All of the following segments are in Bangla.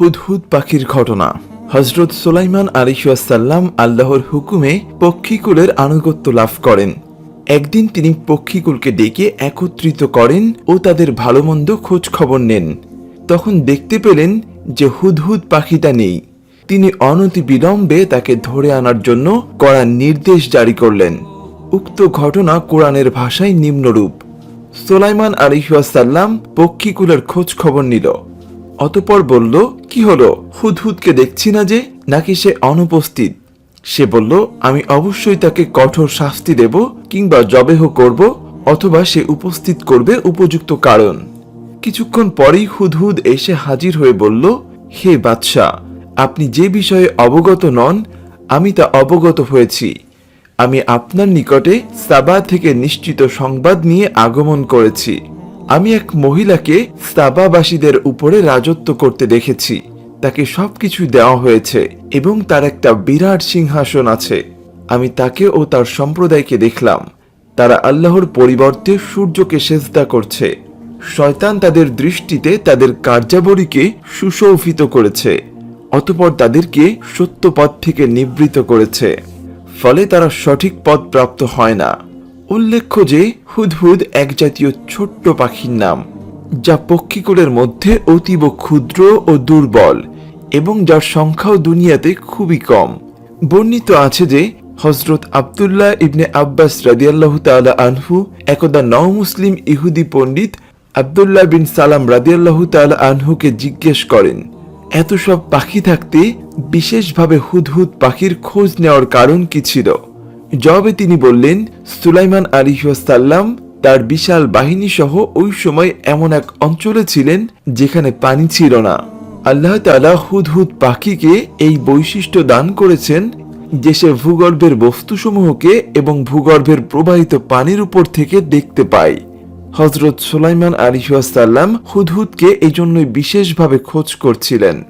হুদহুদ পাখির ঘটনা। হজরত সোলাইমান আলিহাসাল্লাম আল্লাহর হুকুমে পক্ষীকুলের আনুগত্য লাভ করেন। একদিন তিনি পক্ষীকুলকে ডেকে একত্রিত করেন ও তাদের ভালো মন্দ খোঁজ খবর নেন। তখন দেখতে পেলেন যে হুদহুদ পাখিটা নেই। তিনি অনতি বিলম্বে তাকে ধরে আনার জন্য কড়া নির্দেশ জারি করলেন। উক্ত ঘটনা কোরআনের ভাষায় নিম্নরূপ। সোলাইমান আলিহাসাল্লাম পক্ষীকুলের খোঁজ খবর নিল। অতপর বলল কি হলো? হুদহুদকে দেখছি না যে, নাকি সে অনুপস্থিত। সে বলল, আমি অবশ্যই তাকে কঠোর শাস্তি দেব কিংবা জবেহ করব অথবা সে উপস্থিত করবে উপযুক্ত কারণ। কিছুক্ষণ পরেই হুদহুদ এসে হাজির হয়ে বলল, হে বাদশাহ, আপনি যে বিষয়ে অবগত নন, আমি তা অবগত হয়েছি। আমি আপনার নিকটে সাবা থেকে নিশ্চিত সংবাদ নিয়ে আগমন করেছি। আমি এক মহিলাকে সাবাবাসীদের উপরে রাজত্ব করতে দেখেছি। তাকে সবকিছু দেওয়া হয়েছে এবং তার একটা বিরাট সিংহাসন আছে। আমি তাকে ও তার সম্প্রদায়কে দেখলাম। তারা আল্লাহর পরিবর্তে সূর্যকে সেজদা করছে। শয়তান তাদের দৃষ্টিতে তাদের কার্যাবলীকে সুশোভিত করেছে, অতপর তাদেরকে সত্য পথ থেকে নিবৃত করেছে। ফলে তারা সঠিক পথ প্রাপ্ত হয় না। উল্লেখ্য যে হুদহুদ এক জাতীয় ছোট্ট পাখির নাম, যা পক্ষীকুলের মধ্যে অতীব ক্ষুদ্র ও দুর্বল এবং যার সংখ্যাও দুনিয়াতে খুবই কম। বর্ণিত আছে যে হজরত আবদুল্লাহ ইবনে আব্বাস রাদিয়াল্লাহু তাআলা আনহু একদা নও মুসলিম ইহুদি পণ্ডিত আবদুল্লাহ বিন সালাম রাদিয়াল্লাহু তাআলা আনহুকে জিজ্ঞেস করেন, এত সব পাখি থাকতে বিশেষভাবে হুদহুদ পাখির খোঁজ নেওয়ার কারণ কি ছিল? জবাবে তিনি বললেন, সুলাইমান আলিহাসাল্লাম তার বিশাল বাহিনী সহ ওই সময় এমন এক অঞ্চলে ছিলেন যেখানে পানি ছিল না। আল্লাহ তালা হুদহুদ পাখিকে এই বৈশিষ্ট্য দান করেছেন যে সে ভূগর্ভের বস্তুসমূহকে এবং ভূগর্ভের প্রবাহিত পানির উপর থেকে দেখতে পায়। হজরত সুলাইমান আলিহাসাল্লাম হুদহুদকে এই জন্যই বিশেষভাবে খোঁজ করছিলেন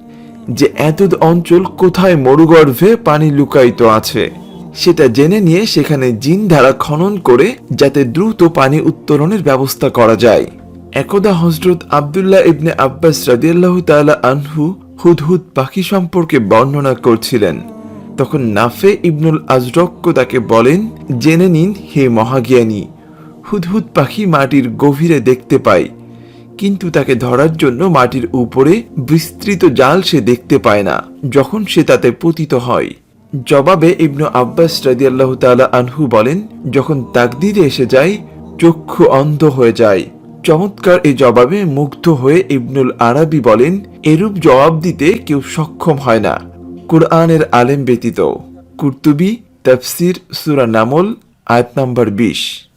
যে এত অঞ্চল কোথায় মরুগর্ভে পানি লুকায়িত আছে। সেটা জেনে নিয়ে সেখানে জিন ধারা খনন করে যাতে দ্রুত পানি উত্তোলনের ব্যবস্থা করা যায়। একদা হজরত আবদুল্লাহ ইবনে আব্বাস রাদিয়াল্লাহু তাআলা আনহু হুদহুদ পাখি সম্পর্কে বর্ণনা করছিলেন। তখন নাফে ইবনুল আজরক্য তাকে বলেন, জেনে নিন, হে মহাজ্ঞানী, হুদহুদ পাখি মাটির গভীরে দেখতে পায়, কিন্তু তাকে ধরার জন্য মাটির উপরে বিস্তৃত জাল সে দেখতে পায় না, যখন সে তাতে পতিত হয়। জবাবে ইবনু আব্বাস রাদিয়াল্লাহ তালা আনহু বলেন, যখন তাকদিরে এসে যায়, চক্ষু অন্ধ হয়ে যায়। চমৎকার এই জবাবে মুগ্ধ হয়ে ইবনুল আরাবি বলেন, এরূপ জবাব দিতে কেউ সক্ষম হয় না। কুরআনের আলেম ব্যতীত। কুর্তুবি, তাফসির, সুরা নামল, আয়াত নম্বর বিশ।